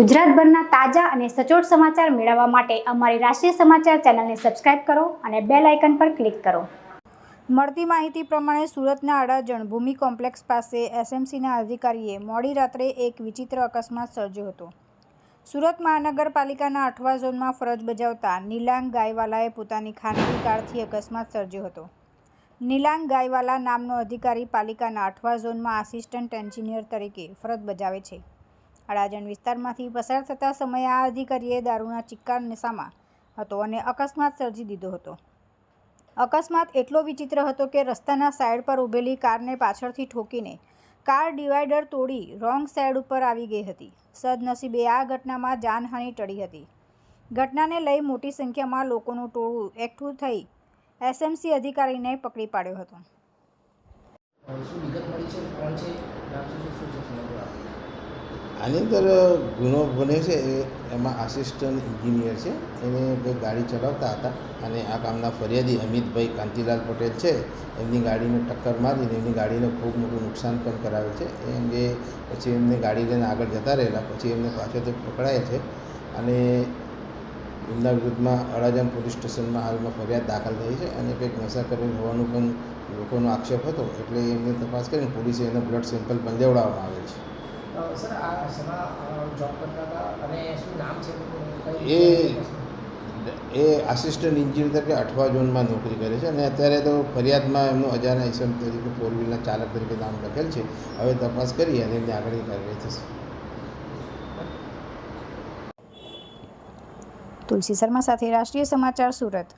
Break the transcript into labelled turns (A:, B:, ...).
A: ગુજરાતભરના તાજા અને સચોટ સમાચાર મેળવવા માટે અમારી રાષ્ટ્રીય સમાચાર ચેનલને સબસ્ક્રાઇબ કરો અને બેલ આઇકન પર ક્લિક કરો. મળતી માહિતી પ્રમાણે સુરતના અડાજણ ભૂમિ કોમ્પ્લેક્સ પાસે એસએમસીના અધિકારીએ મોડી રાત્રે એક વિચિત્ર અકસ્માત સર્જ્યો હતો. સુરત મહાનગરપાલિકાના અઠવા ઝોનમાં ફરજ બજાવતા નીલાંગ ગાયવાલાએ પોતાની ખાનગી કારથી અકસ્માત સર્જ્યો હતો. નીલાંગ ગાયવાલા નામનો અધિકારી પાલિકાના અઠવા ઝોનમાં આસિસ્ટન્ટ એન્જિનિયર તરીકે ફરજ બજાવે છે. અડાજણ વિસ્તારમાંથી પસાર થતા સમયે આ અધિકારીએ દારૂના ચિક્કાર નશામાં હતો અને અકસ્માત સર્જી દીધો હતો. અકસ્માત એટલો વિચિત્ર હતો કે રસ્તાના સાઈડ પર ઊભેલી કારને પાછળથી ઠોકીને કાર ડિવાઈડર તોડી રોંગ સાઈડ ઉપર આવી ગઈ હતી. સદનસીબે આ ઘટનામાં જાનહાનિ ટળી હતી. ઘટનાને લઈ મોટી સંખ્યામાં લોકોનું ટોળું એકઠું થઈ એસએમસી અધિકારીને પકડી પાડ્યો હતો
B: શું વિગત મળી છે કોણ છે નામ શું છે શું છે સમગ્ર
C: આની અંદર ગુનો બને છે એ એમાં આસિસ્ટન્ટ એન્જિનિયર છે. એને કોઈ ગાડી ચલાવતા હતા અને આ કામના ફરિયાદી અમિતભાઈ કાંતિલાલ પટેલ છે. એમની ગાડીને ટક્કર મારીને એમની ગાડીને ખૂબ મોટું નુકસાન પણ કરાવે છે. એ અંગે પછી એમને ગાડી લઈને આગળ જતા રહેલા. પછી એમને પાછળથી પકડાય છે અને એમના વિરુદ્ધમાં અડાજણ પોલીસ સ્ટેશનમાં હાલમાં ફરિયાદ દાખલ થઈ છે અને કંઈક નશા કરેલ હોવાનું પણ લોકોનો આક્ષેપ હતો એટલે એમની તપાસ કરીને પોલીસે એનો બ્લડ સેમ્પલ પણ લેવડાવવામાં આવે છે.
B: સર આ શેમાં જોબ કરતા હતા અને શું નામ છે
C: એ એ આસિસ્ટન્ટ ઇન્જિનિયર તરીકે અઠવા ઝોનમાં નોકરી કરે છે અને અત્યારે તો ફરિયાદમાં એમનું અજાણા ઇસમ તરીકે ફોર વ્હીલના ચાલક તરીકે નામ લખેલ છે. હવે તપાસ કરી અને એમની આગળની કાર્યવાહી થશે.
A: તુલસી શર્મા સાથે રાષ્ટ્રીય સમાચાર સુરત.